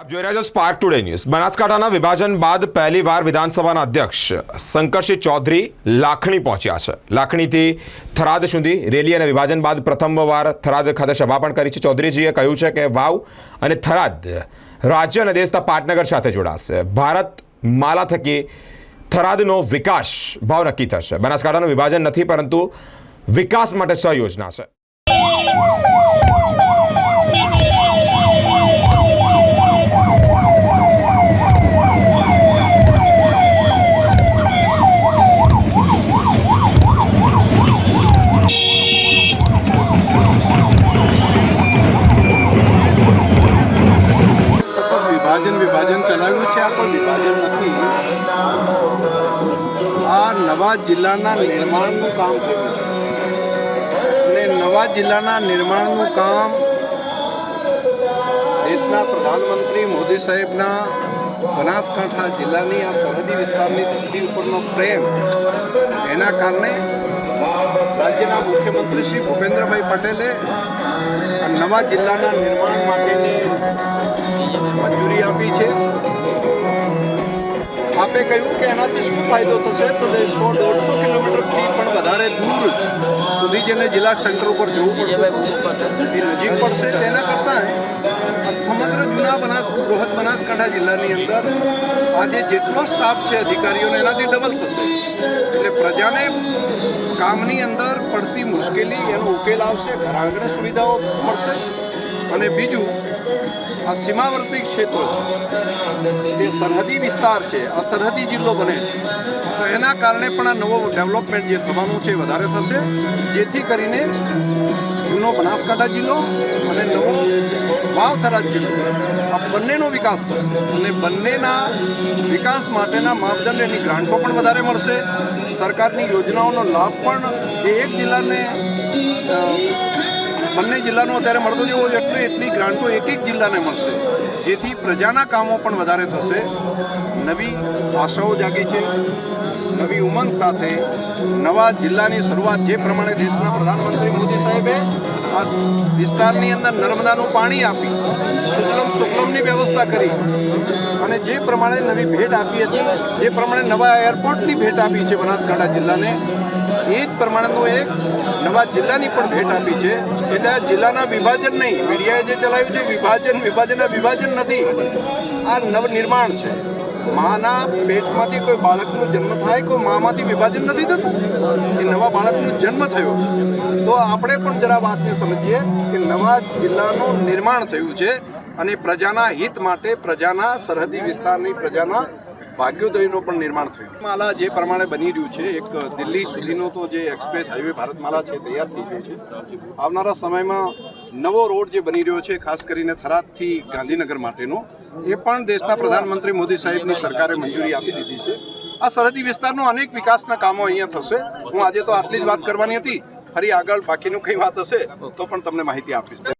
આપ જોઈ રહ્યા છો સ્પાર્ક ટુડે ન્યૂઝ બનાસકાંઠાના વિભાજન બાદ પહેલીવાર વિધાનસભાના અધ્યક્ષ શંકરસિંહ ચૌધરી લાખણી પહોંચ્યા છે. લાખણીથી થરાદ સુધી રેલી અને વિભાજન બાદ પ્રથમવાર થરાદ ખાતે સભા પણ કરી છે. ચૌધરીજીએ કહ્યું છે કે વાવ અને થરાદ રાજ્ય અને દેશના પાટનગર સાથે જોડાશે. ભારત માલા થકી થરાદનો વિકાસ ભાવ નક્કી થશે. બનાસકાંઠાનું વિભાજન નથી, પરંતુ વિકાસ માટે સહયોજના છે. વિભાજન વિભાજન ચલાવ્યું છે આ કોઈ વિભાજન નથી આ નવા જિલ્લાના નિર્માણનું કામ થયું છે. અને નવા જિલ્લાના નિર્માણનું કામ દેશના પ્રધાનમંત્રી મોદી સાહેબના બનાસકાંઠા જિલ્લાની આ સરહદી વિસ્તારની ધરતી ઉપરનો પ્રેમ, એના કારણે રાજ્યના મુખ્યમંત્રી શ્રી ભૂપેન્દ્રભાઈ પટેલે આ નવા જિલ્લાના નિર્માણ માટેની આપે કહ્યું કે એનાથી શું ફાયદો થશે? તો એ સો દોઢસો કિલોમીટરથી પણ વધારે દૂર સુધી જેને જિલ્લા સેન્ટર ઉપર જવું પડતું એ નજીક પડશે. તેના કરતાં આ સમગ્ર જૂના બનાસ, બૃહદ બનાસકાંઠા જિલ્લાની અંદર આજે જેટલો સ્ટાફ છે અધિકારીઓને એનાથી ડબલ થશે. એટલે પ્રજાને કામની અંદર પડતી મુશ્કેલી એનો ઉકેલ આવશે, ઘર આંગણે સુવિધાઓ મળશે અને બીજું આ સીમાવર્તી ક્ષેત્રો છે. તે સરહદી વિસ્તાર છે, આ સરહદી જિલ્લો બને છે. તો એના કારણે પણ આ નવો ડેવલપમેન્ટ જે થવાનું છે વધારે થશે. જેથી કરીને જૂનો બનાસકાંઠા જિલ્લો અને નવો વાવથરા જિલ્લો, આ બંનેનો વિકાસ થશે. અને બંનેના વિકાસ માટેના માપદંડ એની ગ્રાન્ટો પણ વધારે મળશે. સરકારની યોજનાઓનો લાભ પણ જે એક જિલ્લાને બંને જિલ્લાનો અત્યારે મળતો જેવો એટલે એટલી ગ્રાન્ટો એક એક જિલ્લાને મળશે, જેથી પ્રજાના કામો પણ વધારે થશે. નવી આશાઓ જાગી છે. નવી ઉમંગ સાથે નવા જિલ્લાની શરૂઆત જે પ્રમાણે દેશના પ્રધાનમંત્રી મોદી સાહેબે આ વિસ્તારની અંદર નર્મદાનું પાણી આપી, સુજલમ સુફલમની વ્યવસ્થા કરી અને જે પ્રમાણે નવી ભેટ આપી હતી, જે પ્રમાણે નવા એરપોર્ટની ભેટ આપી છે બનાસકાંઠા જિલ્લાને એ જ પ્રમાણેનું એક નવા જિલ્લાની પણ ભેટ આપી છે. એટલે જિલ્લાના વિભાજન નહીં, મીડિયાએ જે ચલાવ્યું છે, વિભાજન, વિભાજનના વિભાજન નથી. આ નવનિર્માણ છે. માના પેટમાંથી કોઈ બાળકનો જન્મ થાય, કોઈ મામાંથી વિભાજન નથી થતું. એ નવા બાળકનો જન્મ થયો તો આપણે પણ જરા વાતને સમજીએ કે નવા જિલ્લાનું નિર્માણ થયું છે અને પ્રજાના હિત માટે, પ્રજાના સરહદી વિસ્તારની, પ્રજાના ભાગ્યોદયનું પણ નિર્માણ થયું. માલા જે પ્રમાણે બની રહ્યું છે, એક દિલ્હી સુધીનો તો જે એક્સપ્રેસ હાઈવે ભારતમાલા છે, તૈયાર થઈ ગયું છે. આવનારા સમયમાં નવો રોડ જે બની રહ્યો છે, ખાસ કરીને થરાદથી ગાંધીનગર માટેનો, એ પણ દેશના પ્રધાનમંત્રી મોદી સાહેબની સરકારે મંજૂરી આપી દીધી છે. આ સરહદી વિસ્તારનો અનેક વિકાસના કામો અહીંયા થશે. હું આજે તો આટલી જ વાત કરવાની હતી. ફરી આગળ બાકીનું કંઈ વાત હશે, તો પણ તમને માહિતી આપીશ.